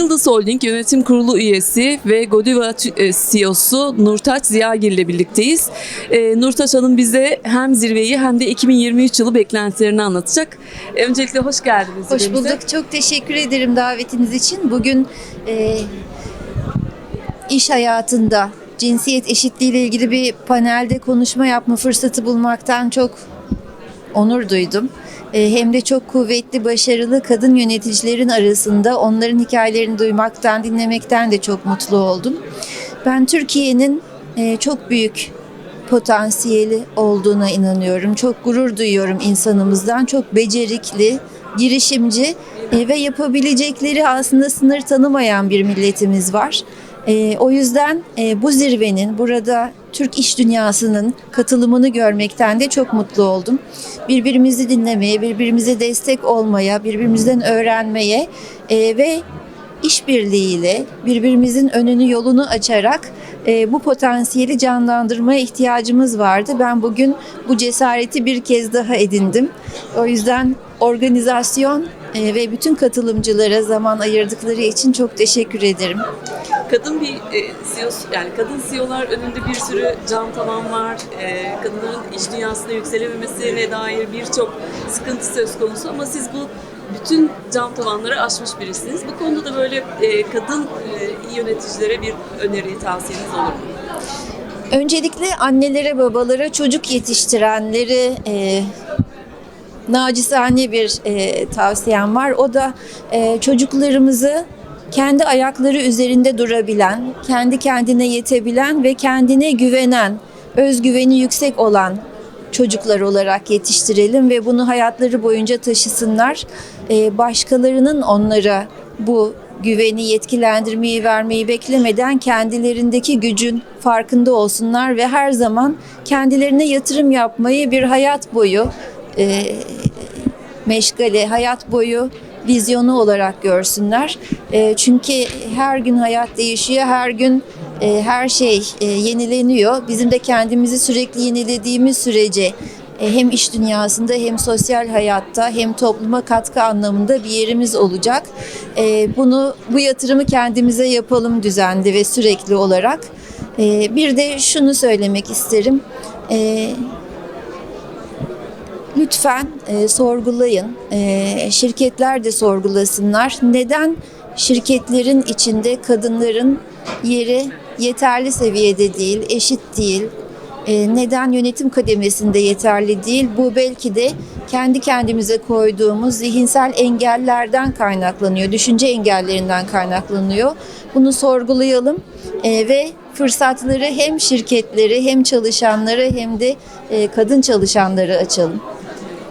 Yıldız Holding Yönetim Kurulu üyesi ve Godiva e, CEO'su Nurtaç Ziyagil ile birlikteyiz. E, Nurtaç Hanım bize hem zirveyi hem de 2023 yılı beklentilerini anlatacak. E, öncelikle hoş geldiniz. Hoş bulduk. Çok teşekkür ederim davetiniz için. Bugün e, iş hayatında cinsiyet eşitliği ile ilgili bir panelde konuşma yapma fırsatı bulmaktan çok onur duydum. E, hem de çok kuvvetli, başarılı kadın yöneticilerin arasında onların hikayelerini duymaktan, dinlemekten de çok mutlu oldum. Ben Türkiye'nin e, çok büyük potansiyeli olduğuna inanıyorum. Çok gurur duyuyorum insanımızdan. Çok becerikli, girişimci e, ve yapabilecekleri aslında sınır tanımayan bir milletimiz var. E, o yüzden e, bu zirvenin burada Türk iş dünyasının katılımını görmekten de çok mutlu oldum. Birbirimizi dinlemeye, birbirimize destek olmaya, birbirimizden öğrenmeye e, ve işbirliğiyle birbirimizin önünü yolunu açarak e, bu potansiyeli canlandırmaya ihtiyacımız vardı. Ben bugün bu cesareti bir kez daha edindim. O yüzden organizasyon e, ve bütün katılımcılara zaman ayırdıkları için çok teşekkür ederim. Kadın bir e, CEO, yani kadın CEO'lar önünde bir sürü can tavan var. E, kadınların iş dünyasında yükselememesine dair birçok sıkıntı söz konusu ama siz bu bütün cam tavanları aşmış birisiniz. Bu konuda da böyle e, kadın e, yöneticilere bir öneri, tavsiyeniz olur mu? Öncelikle annelere, babalara, çocuk yetiştirenleri e, nacizane bir e, tavsiyem var. O da e, çocuklarımızı kendi ayakları üzerinde durabilen, kendi kendine yetebilen ve kendine güvenen, özgüveni yüksek olan çocuklar olarak yetiştirelim ve bunu hayatları boyunca taşısınlar. E, başkalarının onlara bu güveni, yetkilendirmeyi vermeyi beklemeden kendilerindeki gücün farkında olsunlar ve her zaman kendilerine yatırım yapmayı bir hayat boyu e, meşgale, hayat boyu vizyonu olarak görsünler. E, çünkü her gün hayat değişiyor, her gün e, her şey e, yenileniyor. Bizim de kendimizi sürekli yenilediğimiz sürece hem iş dünyasında hem sosyal hayatta hem topluma katkı anlamında bir yerimiz olacak. Bunu bu yatırımı kendimize yapalım düzenli ve sürekli olarak. Bir de şunu söylemek isterim. Lütfen e, sorgulayın. E, şirketler de sorgulasınlar. Neden şirketlerin içinde kadınların yeri yeterli seviyede değil, eşit değil? E, neden yönetim kademesinde yeterli değil? Bu belki de kendi kendimize koyduğumuz zihinsel engellerden kaynaklanıyor, düşünce engellerinden kaynaklanıyor. Bunu sorgulayalım e, ve fırsatları hem şirketleri hem çalışanları hem de e, kadın çalışanları açalım.